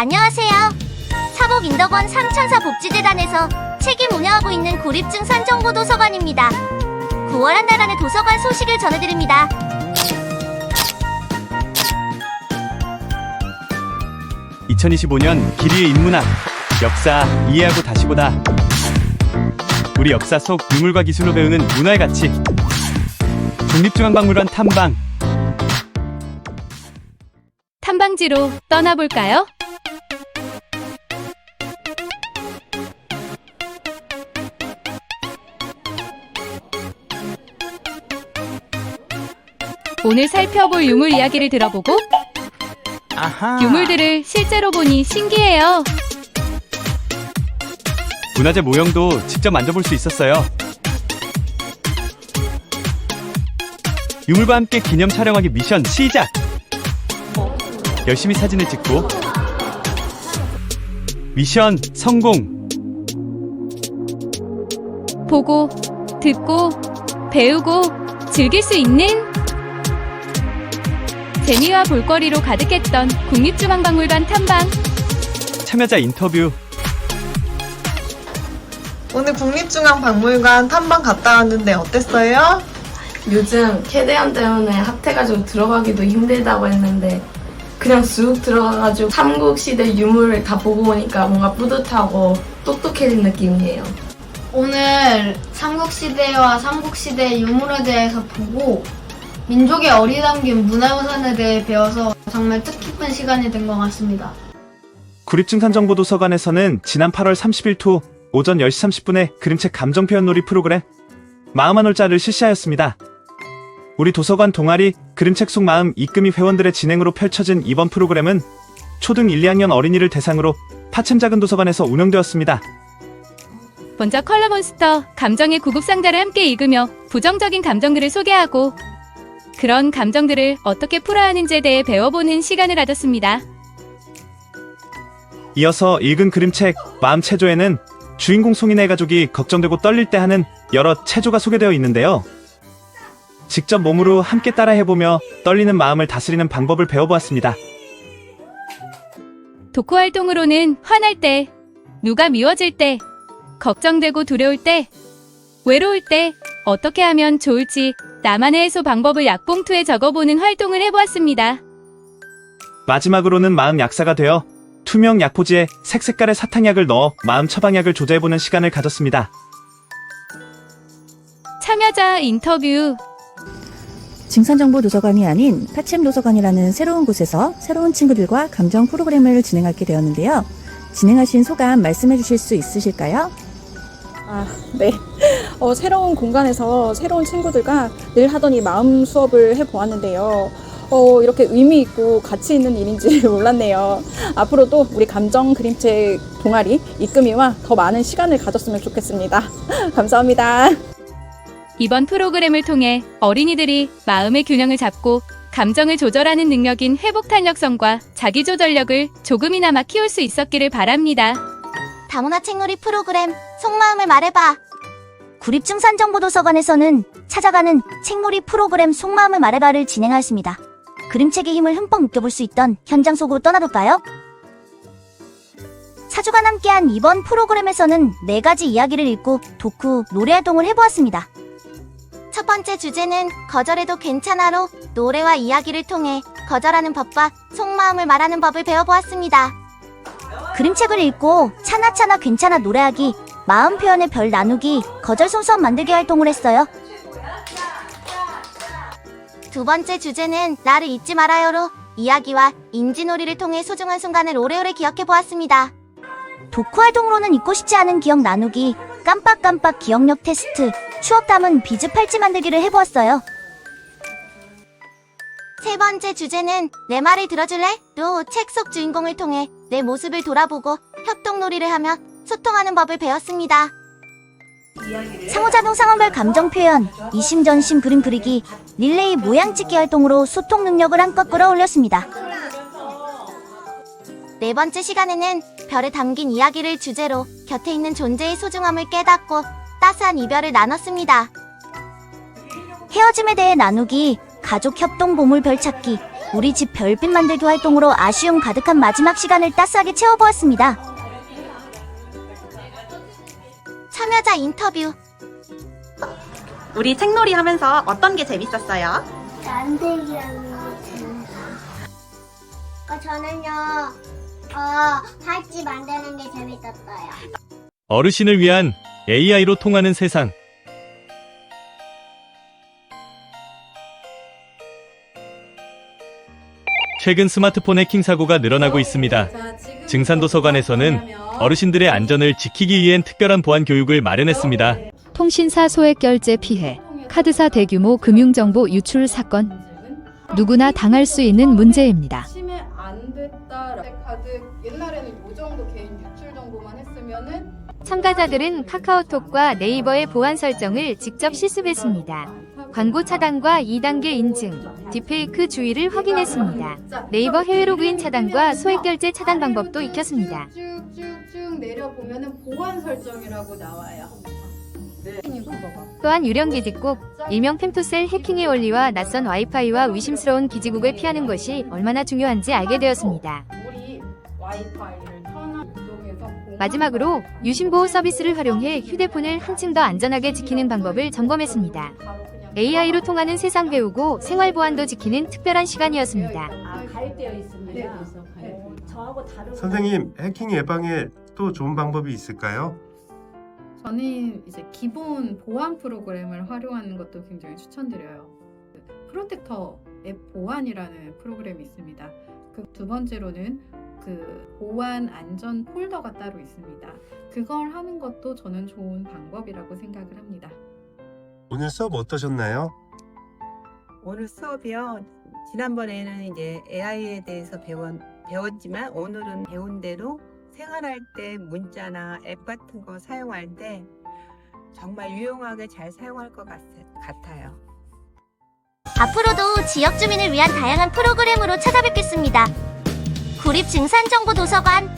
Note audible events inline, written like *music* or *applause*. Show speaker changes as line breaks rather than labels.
안녕하세요. 사복 인덕원 삼천사 복지재단에서 책임 운영하고 있는 구립증 산정보 도서관입니다. 9월 한 달 안에 도서관 소식을 전해드립니다.
(2025년) 기리의 인문학 역사 이해하고 다시 보다 우리 역사 속 유물과 기술로 배우는 문화의 가치 국립중앙박물관 탐방
탐방지로 떠나볼까요? 오늘 살펴볼 유물 이야기를 들어보고 유물들을 실제로 보니 신기해요.
문화재 모형도 직접 만져볼 수 있었어요. 유물과 함께 기념 촬영하기 미션 시작! 열심히 사진을 찍고 미션 성공!
보고, 듣고, 배우고, 즐길 수 있는 재미와 볼거리로 가득했던 국립중앙박물관 탐방.
참여자 인터뷰
오늘 국립중앙박물관 탐방 갔다 왔는데 어땠어요?
요즘 캐대안 때문에 핫해가지고 들어가기도 힘들다고 했는데 그냥 쑥 들어가가지고 삼국시대 유물을 다 보고 오니까 뭔가 뿌듯하고 똑똑해진 느낌이에요.
오늘 삼국시대와 삼국시대 유물에 대해서 보고 민족의 어리담긴 문화유산에 대해 배워서 정말 뜻깊은 시간이 된 것 같습니다.
구립증산정보도서관에서는 지난 8월 30일 토 오전 10시 30분에 그림책 감정 표현 놀이 프로그램 마음 한 올자를 실시하였습니다. 우리 도서관 동아리 그림책 속 마음 이금희 회원들의 진행으로 펼쳐진 이번 프로그램은 초등 1, 2학년 어린이를 대상으로 파챔 작은 도서관에서 운영되었습니다.
먼저 컬러몬스터 감정의 구급 상자를 함께 읽으며 부정적인 감정들을 소개하고 그런 감정들을 어떻게 풀어야 하는지에 대해 배워보는 시간을 가졌습니다.
이어서 읽은 그림책 마음 체조에는 주인공 송이네 가족이 걱정되고 떨릴 때 하는 여러 체조가 소개되어 있는데요. 직접 몸으로 함께 따라 해보며 떨리는 마음을 다스리는 방법을 배워보았습니다.
독후 활동으로는 화날 때, 누가 미워질 때, 걱정되고 두려울 때, 외로울 때 어떻게 하면 좋을지 나만의 해소 방법을 약봉투에 적어보는 활동을 해보았습니다.
마지막으로는 마음 약사가 되어 투명 약포지에 색색깔의 사탕약을 넣어 마음 처방약을 조제해보는 시간을 가졌습니다.
참여자 인터뷰
증산정보 도서관이 아닌 파챔 도서관이라는 새로운 곳에서 새로운 친구들과 감정 프로그램을 진행하게 되었는데요. 진행하신 소감 말씀해 주실 수 있으실까요?
아, 네. 어, 새로운 공간에서 새로운 친구들과 늘 하던 이 마음 수업을 해보았는데요. 어, 이렇게 의미 있고 가치 있는 일인지 *laughs* 몰랐네요. 앞으로도 우리 감정 그림책 동아리 이금희와 더 많은 시간을 가졌으면 좋겠습니다. *laughs* 감사합니다.
이번 프로그램을 통해 어린이들이 마음의 균형을 잡고 감정을 조절하는 능력인 회복 탄력성과 자기 조절력을 조금이나마 키울 수 있었기를 바랍니다.
다문화 책놀이 프로그램 속마음을 말해봐. 구립증산정보도서관에서는 찾아가는 책놀이 프로그램 속마음을 말해봐를 진행하였습니다. 그림책의 힘을 흠뻑 느껴볼 수 있던 현장 속으로 떠나볼까요? 사주가 함께한 이번 프로그램에서는 네 가지 이야기를 읽고 독후 노래 활동을 해보았습니다. 첫 번째 주제는 거절해도 괜찮아로 노래와 이야기를 통해 거절하는 법과 속마음을 말하는 법을 배워보았습니다. 그림책을 읽고 차나차나 괜찮아 노래하기, 마음 표현의 별 나누기, 거절 손수업 만들기 활동을 했어요. 두 번째 주제는 나를 잊지 말아요로 이야기와 인지놀이를 통해 소중한 순간을 오래오래 기억해 보았습니다. 독후 활동으로는 잊고 싶지 않은 기억 나누기, 깜빡깜빡 기억력 테스트, 추억 담은 비즈 팔찌 만들기를 해보았어요. 세 번째 주제는 내 말을 들어줄래? 로 책 속 주인공을 통해 내 모습을 돌아보고 협동놀이를 하며 소통하는 법을 배웠습니다. 상호작용 상황별 감정 표현, 이심전심 그림 그리기, 릴레이 모양 찍기 활동으로 소통 능력을 한껏 끌어올렸습니다. 네 번째 시간에는 별에 담긴 이야기를 주제로 곁에 있는 존재의 소중함을 깨닫고 따스한 이별을 나눴습니다. 헤어짐에 대해 나누기, 가족 협동 보물 별 찾기,
우리 집 별빛 만들기 활동으로 아쉬움 가득한 마지막 시간을 따스하게 채워보았습니다. 참여자 인터뷰
우리 책놀이 하면서 어떤 게 재밌었어요?
만들기 하는 거 재밌어. 어, 저는요, 어, 팔찌 만드는 게 재밌었어요.
어르신을 위한 AI로 통하는 세상. 최근 스마트폰 해킹 사고가 늘어나고 있습니다. 증산도서관에서는 어르신들의 안전을 지키기 위한 특별한 보안 교육을 마련했습니다.
통신사 소액 결제 피해, 카드사 대규모 금융정보 유출 사건. 누구나 당할 수 있는 문제입니다.
심해 안 됐다. 카드 옛날에는 이 정도 개인 유출 정보만 했으면은
참가자들은 카카오톡과 네이버의 보안 설정을 직접 실습했습니다. 광고 차단과 2단계 인증, 딥페이크 주의를 확인했습니다. 네이버 해외 로그인 차단과 소액 결제 차단 방법도 익혔습니다.
쭉쭉쭉 내려 보면은 보안 설정이라고 나와요.
또한 유령 기지국, 일명 펜토셀 해킹의 원리와 낯선 와이파이와 의심스러운 기지국을 피하는 것이 얼마나 중요한지 알게 되었습니다. 마지막으로 유심보호 서비스를 활용해 휴대폰을 한층 더 안전하게 지키는 방법을 점검했습니다. AI로 통하는 세상 배우고 생활 보안도 지키는 특별한 시간이었습니다.
가입되어 있습니다. 네, 네.
선생님, 해킹 예방에 또 좋은 방법이 있을까요?
저는 이제 기본 보안 프로그램을 활용하는 것도 굉장히 추천드려요. 프로텍터 앱 보안이라는 프로그램이 있습니다. 그 두 번째로는 그 보안 안전 폴더가 따로 있습니다. 그걸 하는 것도 저는 좋은 방법이라고 생각을 합니다.
오늘 수업 어떠셨나요?
오늘 수업이요. 지난번에는 이제 AI에 대해서 배웠, 배웠지만 오늘은 배운 대로 생활할 때 문자나 앱 같은 거 사용할 때 정말 유용하게 잘 사용할 것 같, 같아요.
앞으로도 지역 주민을 위한 다양한 프로그램으로 찾아뵙겠습니다. 구립 증산정보 도서관